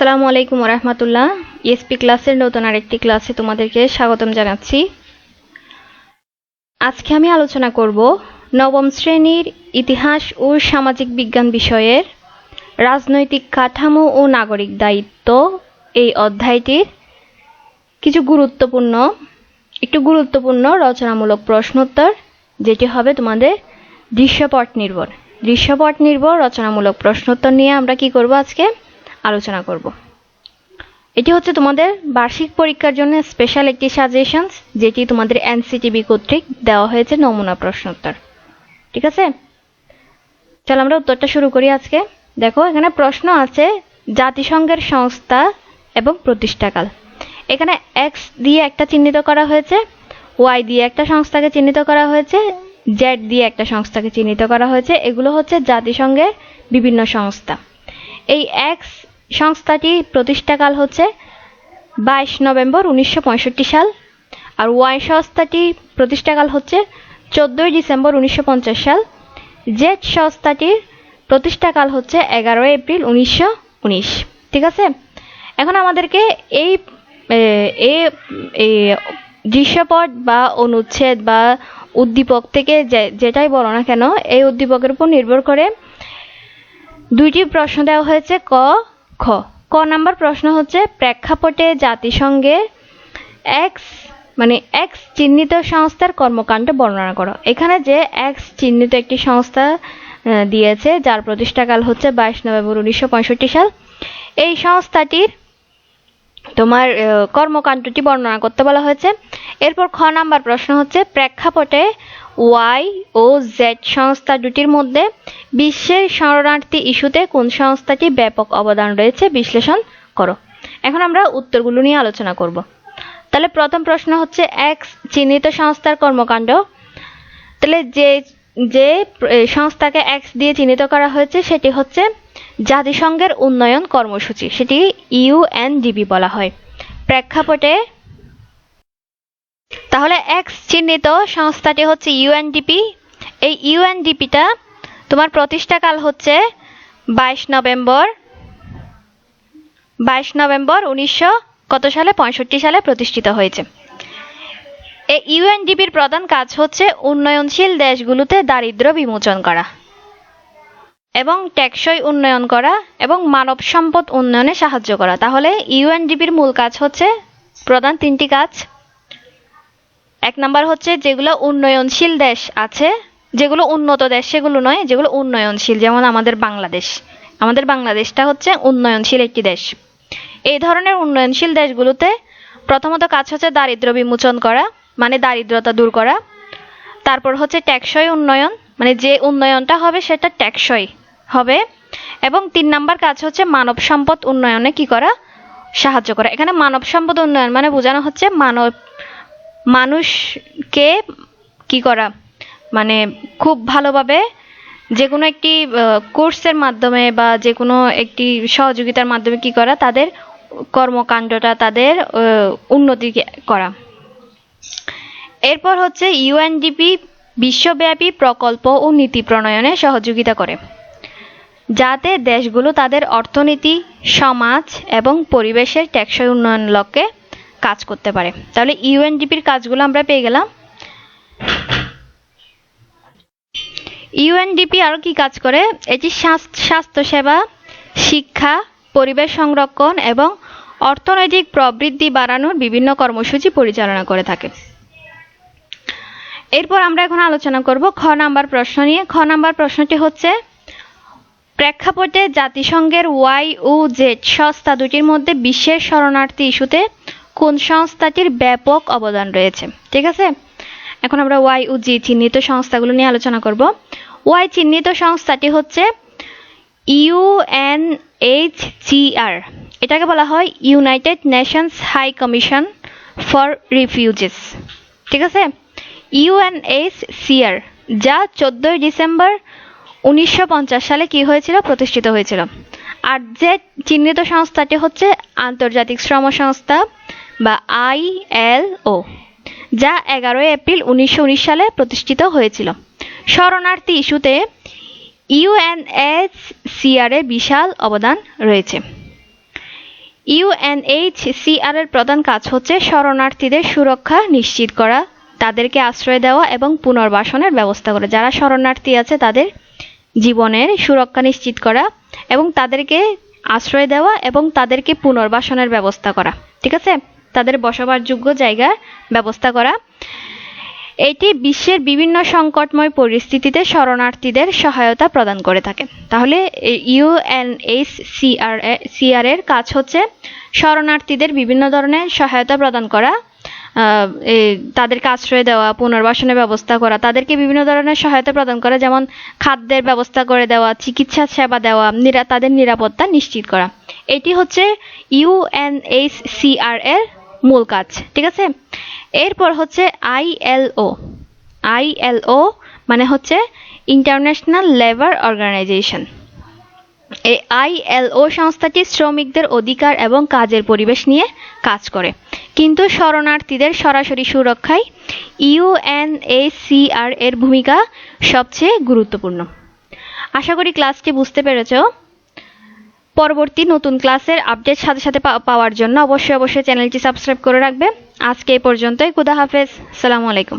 আসসালামু আলাইকুম রহমতুল্লাহ ইএসপি ক্লাসের নতুন আরেকটি ক্লাসে তোমাদেরকে স্বাগতম জানাচ্ছি। আজকে আমি আলোচনা করব নবম শ্রেণির ইতিহাস ও সামাজিক বিজ্ঞান বিষয়ের রাজনৈতিক কাঠামো ও নাগরিক দায়িত্ব। এই অধ্যায়টির কিছু গুরুত্বপূর্ণ, একটু গুরুত্বপূর্ণ রচনামূলক প্রশ্নোত্তর, যেটি হবে তোমাদের দৃশ্যপট নির্ভর। দৃশ্যপট নির্ভর রচনামূলক প্রশ্নোত্তর নিয়ে আমরা কি করব আজকে? আলোচনা করব। এটি হচ্ছে তোমাদের বার্ষিক পরীক্ষার জন্য স্পেশাল একটি সাজেশনস যেটি তোমাদের এনসিটিভি কর্তৃক দেওয়া হয়েছে নমুনা প্রশ্নোত্তর ঠিক আছে? চলো আমরা উত্তরটা শুরু করি আজকে। দেখো, এখানে প্রশ্ন আছে, জাতিসংঘের সংস্থা এবং প্রতিষ্ঠাকাল। এখানে এক্স দিয়ে একটা চিহ্নিত করা হয়েছে ওয়াই দিয়ে একটা সংস্থাকে চিহ্নিত করা হয়েছে জেড দিয়ে একটা সংস্থাকে চিহ্নিত করা হয়েছে। এগুলো হচ্ছে জাতিসংঘের বিভিন্ন সংস্থা। এই এক্স সংস্থাটি প্রতিষ্ঠাকাল হচ্ছে বাইশ নভেম্বর উনিশশো পঁয়ষট্টি সাল, আর ওয়াই সংস্থাটি প্রতিষ্ঠাকাল হচ্ছে চোদ্দোই ডিসেম্বর উনিশশো পঞ্চাশ সাল। জেট সংস্থাটির প্রতিষ্ঠাকাল হচ্ছে এগারোই এপ্রিল উনিশশো উনিশ। ঠিক আছে? এখন আমাদেরকে এই দৃশ্যপট বা অনুচ্ছেদ বা উদ্দীপক থেকে যেটাই বলো না কেন, এই উদ্দীপকের উপর নির্ভর করে দুইটি প্রশ্ন দেওয়া হয়েছে, ক খ। ক নাম্বার প্রশ্ন হচ্ছে, প্রেক্ষাপটে জাতিসংঘে এক্স মানে এক্স চিহ্নিত সংস্থার কর্মকাণ্ড বর্ণনা করো। এখানে যে এক্স চিহ্নিত একটি সংস্থা দিয়েছে, যার প্রতিষ্ঠাকাল হচ্ছে বাইশ নভেম্বর উনিশশো পঁয়ষট্টি সাল, এই সংস্থাটির তোমার কর্মকাণ্ডটি বর্ণনা করতে বলা হয়েছে। এরপর খ নাম্বার প্রশ্ন হচ্ছে, প্রেক্ষাপটে ওয়াই ও জেড সংস্থা দুটির মধ্যে বিশ্বের শরণার্থী ইস্যুতে কোন সংস্থাটি ব্যাপক অবদান রয়েছে বিশ্লেষণ করো। এখন আমরা উত্তরগুলো নিয়ে আলোচনা করব। তাহলে প্রথম প্রশ্ন হচ্ছে এক্স চিহ্নিত সংস্থার কর্মকাণ্ড। তাহলে যে যে সংস্থাকে এক্স দিয়ে চিহ্নিত করা হয়েছে সেটি হচ্ছে জাতিসংঘের উন্নয়ন কর্মসূচি, সেটি ইউএনডিবি বলা হয়। প্রেক্ষাপটে তাহলে এক্স চিহ্নিত সংস্থাটি হচ্ছে ইউএনডিপি এই ইউএনডিপিটা তোমার প্রতিষ্ঠাকাল হচ্ছে বাইশ নভেম্বর। বাইশ নভেম্বর উনিশশো কত সালে? পঁয়ষট্টি সালে প্রতিষ্ঠিত হয়েছে। এই ইউএনডিপির প্রধান কাজ হচ্ছে উন্নয়নশীল দেশগুলোতে দারিদ্র বিমোচন করা এবং টেকসই উন্নয়ন করা এবং মানব সম্পদ উন্নয়নে সাহায্য করা। তাহলে ইউএনডিপির মূল কাজ হচ্ছে প্রধান তিনটি কাজ। এক নাম্বার হচ্ছে যেগুলো উন্নয়নশীল দেশ আছে, যেগুলো উন্নত দেশ, সেগুলো নয়, যেগুলো উন্নয়নশীল, যেমন আমাদের বাংলাদেশ। আমাদের বাংলাদেশটা হচ্ছে উন্নয়নশীল একটি দেশ। এই ধরনের উন্নয়নশীল দেশগুলোতে প্রথমত কাজ হচ্ছে দারিদ্র বিমোচন করা মানে দারিদ্রতা দূর করা। তারপর হচ্ছে টেকসই উন্নয়ন মানে যে উন্নয়নটা হবে সেটা টেকসই হবে। এবং তিন নাম্বার কাজ হচ্ছে মানব সম্পদ উন্নয়নে কি করা? সাহায্য করা। এখানে মানব সম্পদ উন্নয়ন মানে বোঝানো হচ্ছে মানব মানুষকে কি করা? মানে খুব ভালোভাবে যে কোনো একটি কোর্সের মাধ্যমে বা যে কোনো একটি সহযোগিতার মাধ্যমে কি করা? তাদের কর্মকাণ্ডটা, তাদের উন্নতি করা। এরপর হচ্ছে ইউএনডিপি বিশ্বব্যাপী প্রকল্প ও নীতি প্রণয়নে সহযোগিতা করে, যাতে দেশগুলো তাদের অর্থনীতি, সমাজ এবং পরিবেশের টেকসই উন্নয়ন লক্ষ্যে কাজ করতে পারে। তাহলে ইউএনডিপির কাজগুলো আমরা পেয়ে গেলাম। ইউএনডিপি আরও কি কাজ করে? এটি স্বাস্থ্যসেবা, শিক্ষা, পরিবেশ সংরক্ষণ এবং অর্থনৈতিক প্রবৃদ্ধি বাড়ানোর বিভিন্ন কর্মসূচি পরিচালনা করে থাকে। এরপর আমরা এখন আলোচনা করব খ নাম্বার প্রশ্ন নিয়ে। খ নাম্বার প্রশ্নটি হচ্ছে, প্রেক্ষাপটে জাতিসংঘের ওয়াই ও জেড সংস্থা দুটির মধ্যে বিশ্বের শরণার্থী ইস্যুতে কোন সংস্থাটির ব্যাপক অবদান রয়েছে, ঠিক আছে? এখন আমরা ওয়াই ও জি চিহ্নিত সংস্থাগুলো নিয়ে আলোচনা করব। ওয়াই চিহ্নিত সংস্থাটি হচ্ছে ইউএনএইচসিআর এটাকে বলা হয় United Nations High Commission for refugees ঠিক আছে? ইউএনএইচসিআর যা চোদ্দই ডিসেম্বর উনিশশো পঞ্চাশ সালে কি হয়েছিল? প্রতিষ্ঠিত হয়েছিল। আর যে চিহ্নিত সংস্থাটি হচ্ছে আন্তর্জাতিক শ্রম সংস্থা বা আইএলও যা এগারোই এপ্রিল উনিশশো উনিশ সালে প্রতিষ্ঠিত হয়েছিল। শরণার্থী ইস্যুতে ইউএনএইচসিআর এর বিশাল অবদান রয়েছে। ইউএনএইচসিআর এর প্রধান কাজ হচ্ছে শরণার্থীদের সুরক্ষা নিশ্চিত করা, তাদেরকে আশ্রয় দেওয়া এবং পুনর্বাসনের ব্যবস্থা করা। যারা শরণার্থী আছে, তাদের জীবনের সুরক্ষা নিশ্চিত করা এবং তাদেরকে আশ্রয় দেওয়া এবং তাদেরকে পুনর্বাসনের ব্যবস্থা করা। ঠিক আছে? তাদের বসবাসযোগ্য জায়গার ব্যবস্থা করা। এটি বিশ্বের বিভিন্ন সংকটময় পরিস্থিতিতে শরণার্থীদের সহায়তা প্রদান করে থাকে। তাহলে ইউএনএইচসিআর সিআর এর কাজ হচ্ছে শরণার্থীদের বিভিন্ন ধরনের সহায়তা প্রদান করা তাদেরকে আশ্রয় দেওয়া, পুনর্বাসনের ব্যবস্থা করা, তাদেরকে বিভিন্ন ধরনের সহায়তা প্রদান করা, যেমন খাদ্যের ব্যবস্থা করে দেওয়া, চিকিৎসা সেবা দেওয়া তাদের নিরাপত্তা নিশ্চিত করা। এটি হচ্ছে ইউএনএইচসিআর এর মূল কাজ, ঠিক আছে? এরপর হচ্ছে আইএলও আইএলও মানে হচ্ছে ইন্টারন্যাশনাল লেবার অর্গানাইজেশন এই আইএলও সংস্থাটি শ্রমিকদের অধিকার এবং কাজের পরিবেশ নিয়ে কাজ করে। কিন্তু শরণার্থীদের সরাসরি সুরক্ষায় ইউএনএসিআর এর ভূমিকা সবচেয়ে গুরুত্বপূর্ণ। আশা করি ক্লাসটি বুঝতে পেরেছ। পরবর্তী নতুন ক্লাসের আপডেট সাথে সাথে পাওয়ার জন্য অবশ্যই অবশ্যই চ্যানেলটি সাবস্ক্রাইব করে রাখবে আজকে এই পর্যন্তই। খুদা হাফেজ। সালামু আলাইকুম।